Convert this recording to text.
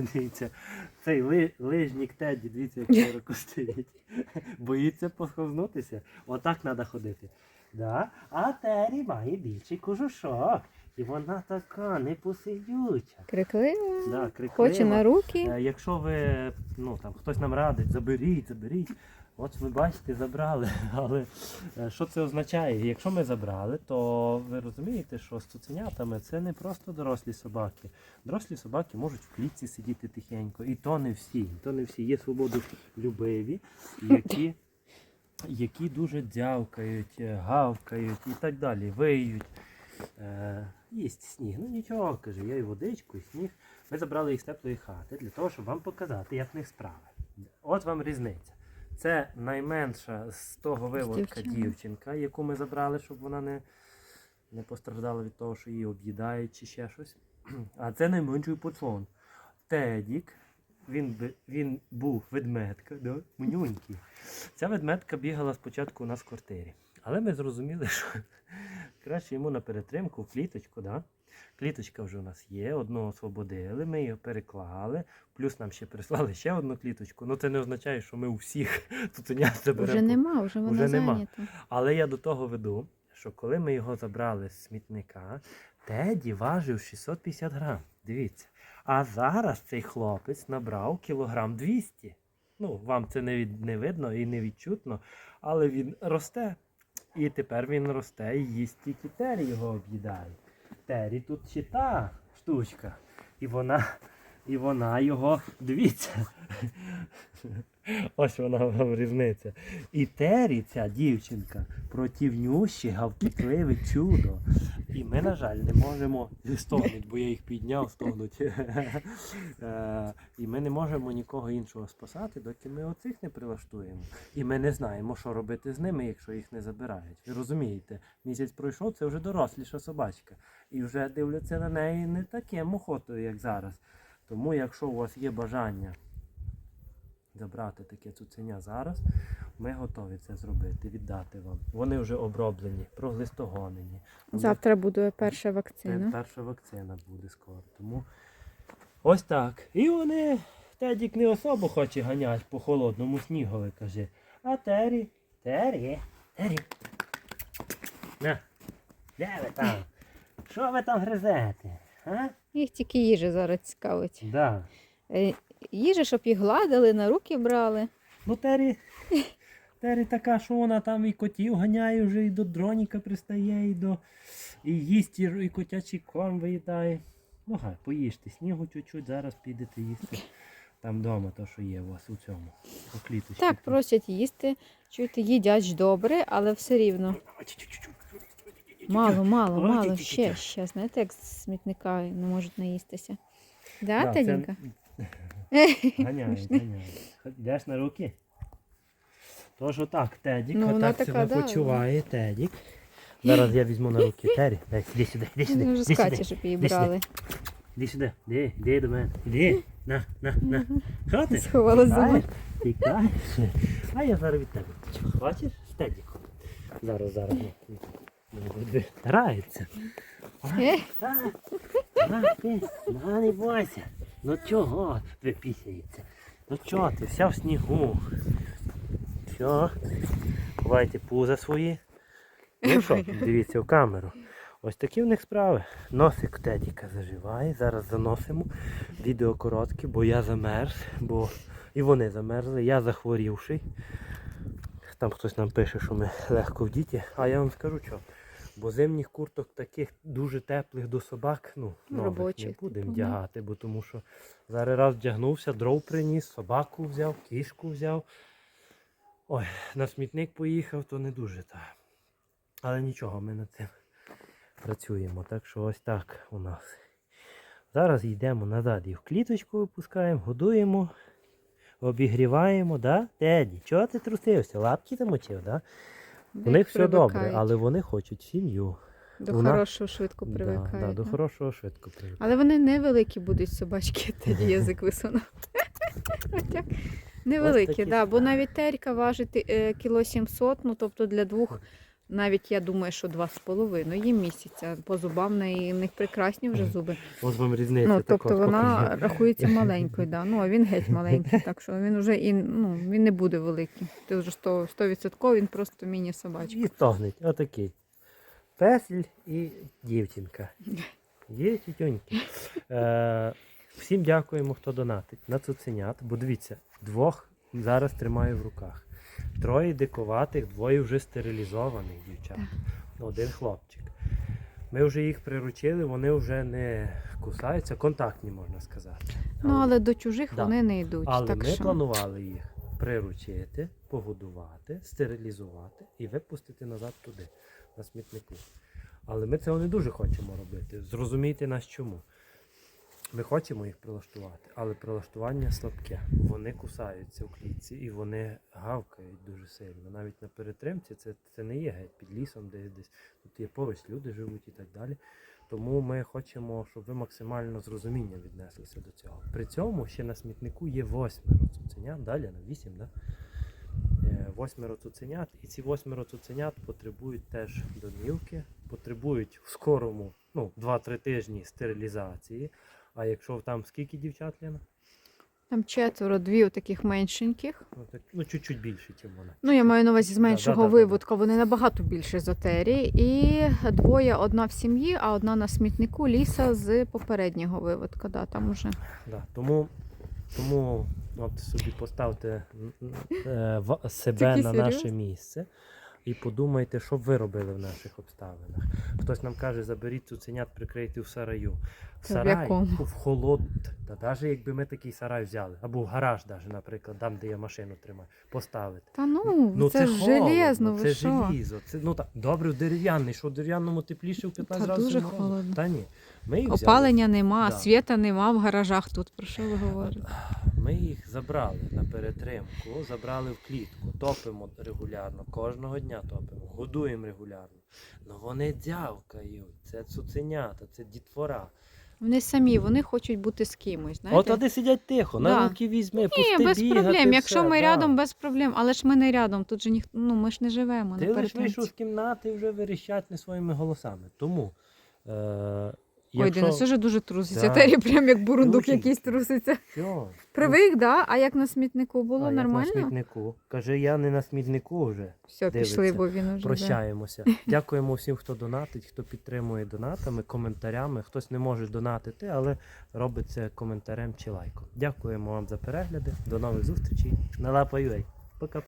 Дивіться, цей ли, лижник Теді, дивіться, як широко стоїть. Боїться посхознутися. Отак треба ходити. Да? А Тері має більший кожушок. І вона така непосидюча. Криклива. Да, криклива. Хоче на руки. Е, Якщо ви, ну там хтось нам радить, заберіть, заберіть. От ви бачите, забрали. Але е, що це означає? Якщо ми забрали, то ви розумієте, що з цуценятами це не просто дорослі собаки. Дорослі собаки можуть в клітці сидіти тихенько. І то не всі. То не всі. Є свободолюбиві, які, які дуже дзявкають, е, гавкають і так далі, виють. Е, їсть сніг. Ну нічого, каже, я і водичку, і сніг. Ми забрали їх з теплої хати для того, щоб вам показати, як в них справи. От вам різниця. Це найменша з того виводка дівчинка, яку ми забрали, щоб вона не, не постраждала від того, що її об'їдають чи ще щось. А це найменший пацан. Тедік. Він, він був ведмедка, да? манюнький. Ця ведмедка бігала спочатку у нас в квартирі. Але ми зрозуміли, що краще йому на перетримку в кліточку, да? Кліточка вже у нас є, одну освободили, ми її переклали, плюс нам ще прислали ще одну кліточку. Ну це не означає, що ми у всіх цуценят заберемо. Вже нема, вже вона Вже нема. зайнята. Але я до того веду, що коли ми його забрали з смітника, Теді важив 650 грам. Дивіться. А зараз цей хлопець набрав кілограм 200. Ну, вам це не, від, не видно і не відчутно, але він росте. І тепер він росте і їсть тільки Тері його об'їдає. Тері тут ще та штучка. І вона, і вона його, дивіться. Ось вона вам різниця. І Тері, ця дівчинка, противнющі, гавкітливе чудо. І ми, на жаль, не можемо стогнуть, бо я їх підняв, стогнуть. Е, І ми не можемо нікого іншого спасати, доки ми оцих не прилаштуємо. І ми не знаємо, що робити з ними, якщо їх не забирають. Ви розумієте, місяць пройшов, це вже доросліша собачка. І вже дивляться на неї не таким охотою, як зараз. Тому, якщо у вас є бажання забрати таке цуценя зараз, ми готові це зробити, віддати вам. Вони вже оброблені, проглистогонені. Завтра буде перша Це вакцина. перша вакцина буде скоро. Тому ось так. І вони, Тедік не особо хоче ганяти по холодному снігові, каже. А Тері, Тері, Тері. На, де ви там? Що ви там гризете? А? Їх тільки їжа зараз цікавить. Да. Е, Їжа, щоб їх гладили, на руки брали. Ну, Тері, Тері така, що вона там і котів ганяє вже, і до дроніка пристає, і до і їсть, і, і котячий корм виїдає. Ну гай, поїжте снігу чуть-чуть, зараз підете їсти там вдома, то що є у вас у цьому, у кліточці. Так, просять їсти, чуєте, їдять ж добре, але все рівно. Мало, мало, Ой, мало. Ще, ще. Знаєте, як з смітника не можуть наїстися. Да, Да, Тедінька? Ганяють, ганяють. Йдеш на руки? Тож отак, Тедік, Ну, отак така, себе да. почуває, Тедік. Зараз я візьму на руки Тері. Дай, сюди, іди сюди, Він вже іди сюди. щоб її Іди сюди. брали. Іди сюди, іди, іди до мене. Іди, на, на, на. Що ти? Сховала зуби. Тікаєш? Тікаєш? А я зараз від тебе. Хочеш? З Зараз, зараз. Ну, ну, Грається. Е, не бойся. Ну чого припісяється? Ну чого ти, вся в снігу. Що? Ховайте пуза свої. Ну що, дивіться в камеру. Ось такі в них справи. Носик Тедіка заживає. Зараз заносимо. Відео коротке, бо я замерз, бо і вони замерзли, я захворівший. Там хтось нам пише, що ми легко в діті, а я вам скажу що. Бо зимніх курток таких дуже теплих до собак, ну, Ну, нових робочих, не будемо типу, вдягати, бо тому що зараз раз вдягнувся, дров приніс, собаку взяв, кішку взяв. Ой, на смітник поїхав, то не дуже так. Але нічого, ми над цим працюємо. Так що ось так у нас. Зараз йдемо назад і в кліточку випускаємо, годуємо, обігріваємо, да? Теді, чого ти трусився? Лапки замочив, да? У них все добре, але вони хочуть сім'ю. До вона- хорошого швидко Да, привикають. да, до да. хорошого швидко привикають. Але вони невеликі будуть собачки, тоді язик висунув. Отак. Невеликі, такі да, бо справи. навіть терка важить е, кіло 700, ну тобто для двох навіть я думаю, що два з половиною місяця. По зубам в неї в них прекрасні вже зуби. Ось вам різниця. Ну, тобто от вона покажу. рахується маленькою, да. ну а він геть маленький, так що він вже і ну, він не буде великий. Ти вже 100%, 100% він просто міні-собачка. І стогнуть. Отакий. Песель і дівчинка. Є тютюньки. Е, всім дякуємо, хто донатить на цуценят. Бо дивіться, двох зараз тримаю в руках. Троє дикуватих, двоє вже стерилізованих дівчат. Один хлопчик. Ми вже їх приручили, вони вже не кусаються, контактні, можна сказати. Ну але до чужих Да. вони не йдуть. Але так ми що... планували їх приручити, погодувати, стерилізувати і випустити назад туди, на смітнику. Але ми цього не дуже хочемо робити. Зрозумійте нас чому. Ми хочемо їх прилаштувати, але прилаштування слабке. Вони кусаються в клітці і вони гавкають дуже сильно. Навіть на перетримці це, це не є геть під лісом, де десь тут є поруч люди живуть і так далі. Тому ми хочемо, щоб ви максимально з розумінням віднеслися до цього. При цьому ще на смітнику є восьмеро цуценят, далі на вісім, да? Е, восьмеро цуценят, і ці восьмеро цуценят потребують теж домівки, потребують в скорому, ну, 2-3 тижні стерилізації. А якщо там скільки дівчат, Лена? Там четверо, дві таких меншеньких. Ну, так, ну чуть-чуть більше, ніж вона. Ну, я маю на увазі з Да, меншого да, да, да, виводка, вони набагато більше з отері. І двоє, одна в сім'ї, а одна на смітнику ліса з попереднього виводка. Да, там уже. Да. Тому, тому от собі поставте е, себе Такий на наше місце і подумайте, що б ви робили в наших обставинах. Хтось нам каже, заберіть цуценят, прикрийте в сараю. В Та в сарай, в холод, та навіть якби ми такий сарай взяли, або в гараж, даже, наприклад, там, де я машину тримаю, поставити. Та ну, Ну, це, це, ж холодно, железно, це що? желізо. Це, ну, так, добре, в дерев'яний, що в дерев'яному тепліше в 15 Та разів. дуже морозу. холодно. Та ні. Ми їх взяли. Опалення нема, Да. світа нема в гаражах тут. Про що ви говорите? Ми їх забрали на перетримку, забрали в клітку, топимо регулярно, кожного дня топимо, годуємо регулярно. Ну вони дзявкають, це цуценята, це дітвора. Вони самі, вони хочуть бути з кимось. От вони сидять тихо, на Да. руки візьми, Ні, пусти без бігати, проблем. Якщо все, ми да. рядом, без проблем. Але ж ми не рядом. Тут же ніхто, ну ми ж не живемо. Ти лиш вийшов з кімнати і вже верещать не своїми голосами. Тому, е, Ой, якщо... Денис вже дуже труситься. Да. Тері прям як бурундук якийсь труситься. Що? Привик, да? А як на смітнику було А, як нормально? на смітнику. Каже, я не на смітнику вже. Все, пішли, дивиться. бо він уже. да. Прощаємося. Дякуємо всім, хто донатить, хто підтримує донатами, коментарями. Хтось не може донатити, але робить це коментарем чи лайком. Дякуємо вам за перегляди. До нових зустрічей. На Лапа.ua. Пока.